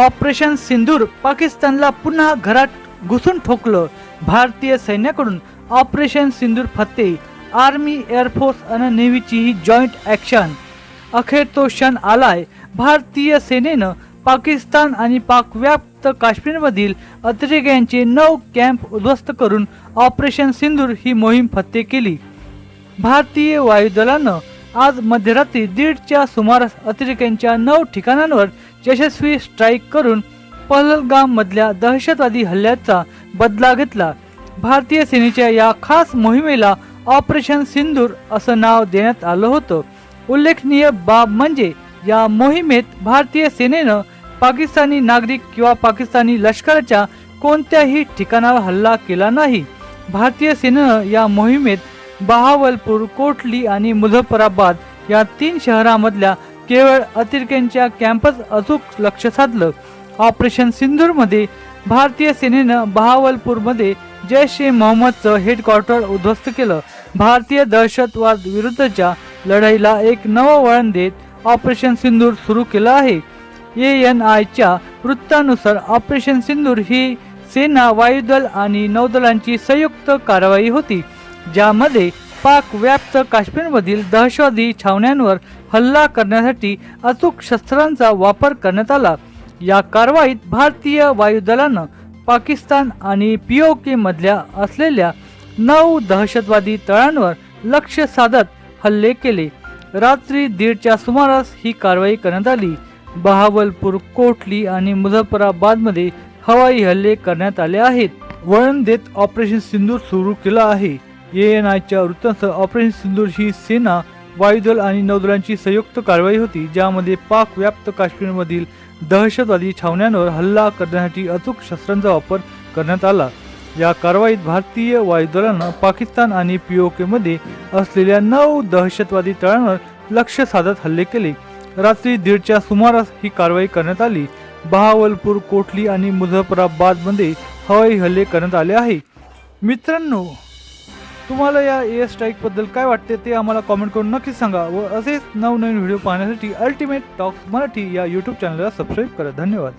Operation सिंदूर पाकिस्तानला पुन्हा घरात घुसून ठोकलं. भारतीय सैन्याकडून ऑपरेशन सिंदूर फत्ते आर्मी एअरफोर्स आणि नेव्हीची ही जॉईंट ॲक्शन. अखेर तो क्षण आलाय. भारतीय सेनेनं पाकिस्तान आणि पाकव्याप्त काश्मीरमधील अतिरेक्यांचे नऊ कॅम्प उद्ध्वस्त करून ऑपरेशन सिंदूर ही मोहीम फत्ते केली. भारतीय वायुदलानं आज मध्यरात्री दीडच्या सुमारास अतिरेक्यांच्या नऊ ठिकाणांवर यशस्वी स्ट्राईक करून पहलगाम मधल्या दहशतवादी हल्ल्याचा बदला घेतला. भारतीय सेनेच्या या खास मोहिमेला ऑपरेशन सिंदूर असं नाव देण्यात आलं होतं. उल्लेखनीय बाब म्हणजे या मोहिमेत भारतीय सेनेनं पाकिस्तानी नागरिक किंवा पाकिस्तानी लष्कराच्या कोणत्याही ठिकाणावर हल्ला केला नाही. भारतीय सेनेनं या मोहिमेत बहावलपूर कोटली आणि मुझफ्फराबाद या तीन शहरांमधल्या केवळ अतिरेक्यांच्या कॅम्पस अचूक लक्ष साधलं. ऑपरेशन सिंदूरमध्ये भारतीय सेनेनं बहावलपूरमध्ये जैश ए मोहम्मदचं हेडक्वार्टर उद्ध्वस्त केलं. भारतीय दहशतवाद विरुद्धच्या लढाईला एक नवं वळण देत ऑपरेशन सिंदूर सुरू केलं आहे. ए एन आयच्या वृत्तानुसार ऑपरेशन सिंदूर ही सेना वायुदल आणि नौदलांची संयुक्त कारवाई होती ज्यामध्ये पाक व्याप्त काश्मीरमधील दहशतवादी छावण्यांवर हल्ला करण्यासाठी अचूक शस्त्रांचा वापर करण्यात आला. या कारवाईत भारतीय वायुदलानं पाकिस्तान आणि पीओके मधल्या असलेल्या नऊ दहशतवादी तळांवर लक्ष साधत हल्ले केले. रात्री दीडच्या सुमारास ही कारवाई करण्यात आली. बहावलपूर कोटली आणि मुझफ्फराबादमध्ये हवाई हल्ले करण्यात आले आहेत. वळण देत ऑपरेशन सिंदूर सुरू केलं आहे. एन आयच्या वृत्तानुसार ऑपरेशन सिंदूर ही सेना वायुदल आणि नौदलांची संयुक्त कारवाई होती ज्यामध्ये पाक व्याप्त काश्मीरमधील दहशतवादी छावण्यांवर हल्ला करण्यासाठी अचूक शस्त्रांचा वापर करण्यात आला. या कारवाईत भारतीय वायुदलानं पाकिस्तान आणि पीओकेमध्ये असलेल्या नऊ दहशतवादी तळांवर लक्ष साधत हल्ले केले. रात्री दीडच्या सुमारास ही कारवाई करण्यात आली. बहावलपूर कोटली आणि मुझफ्फराबादमध्ये हवाई हल्ले करण्यात आले आहे. मित्रांनो तुम्हाला या एअर स्ट्राईकबद्दल काय वाटते ते आम्हाला कॉमेंट करून नक्कीच सांगा व असेच नवनवीन व्हिडिओ पाहण्यासाठी अल्टिमेट टॉक्स मराठी या यूट्यूब चॅनलला सबस्क्राईब करा. धन्यवाद.